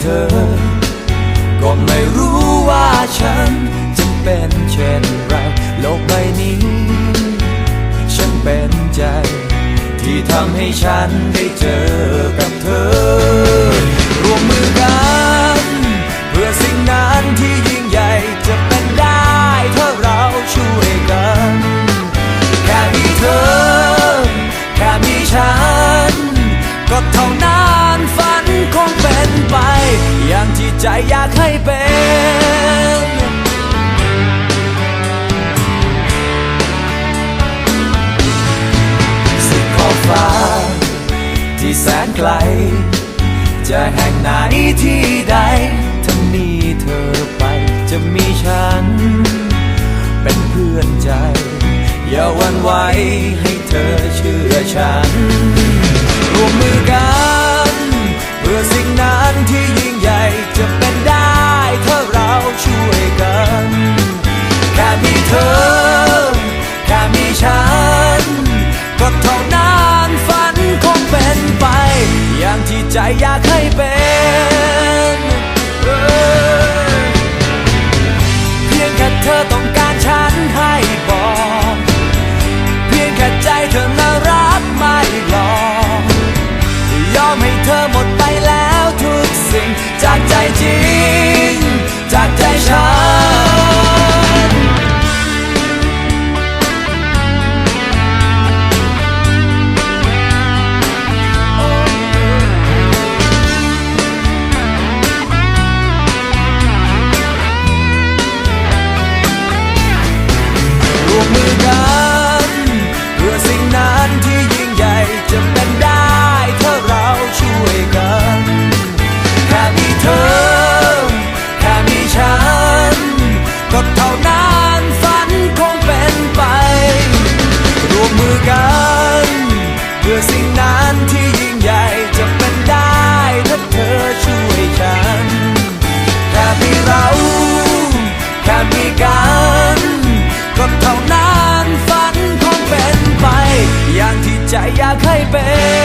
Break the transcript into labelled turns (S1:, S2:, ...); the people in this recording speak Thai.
S1: เธอ ก็ไม่รู้ว่าฉันจะเป็นเช่นไรโลกใบนี้ ฉันเป็นใจ ที่ทำให้ฉันได้เจอ ใจอยากให้เป็นสิ่งขอบฟ้า ที่แสนไกล จะแห่งไหนที่ใดถ้ามีเธอไป จะมีฉัน เป็นเพื่อนใจ อย่าวันไหวให้เธอเชื่อฉัน ช่วยกัน แค่มีเธอ แค่มีฉัน ก็เท่านั้นฝันคงเป็นไป อย่างที่ใจอยากให้เป็นเพียงแค่เธอต้อง baby.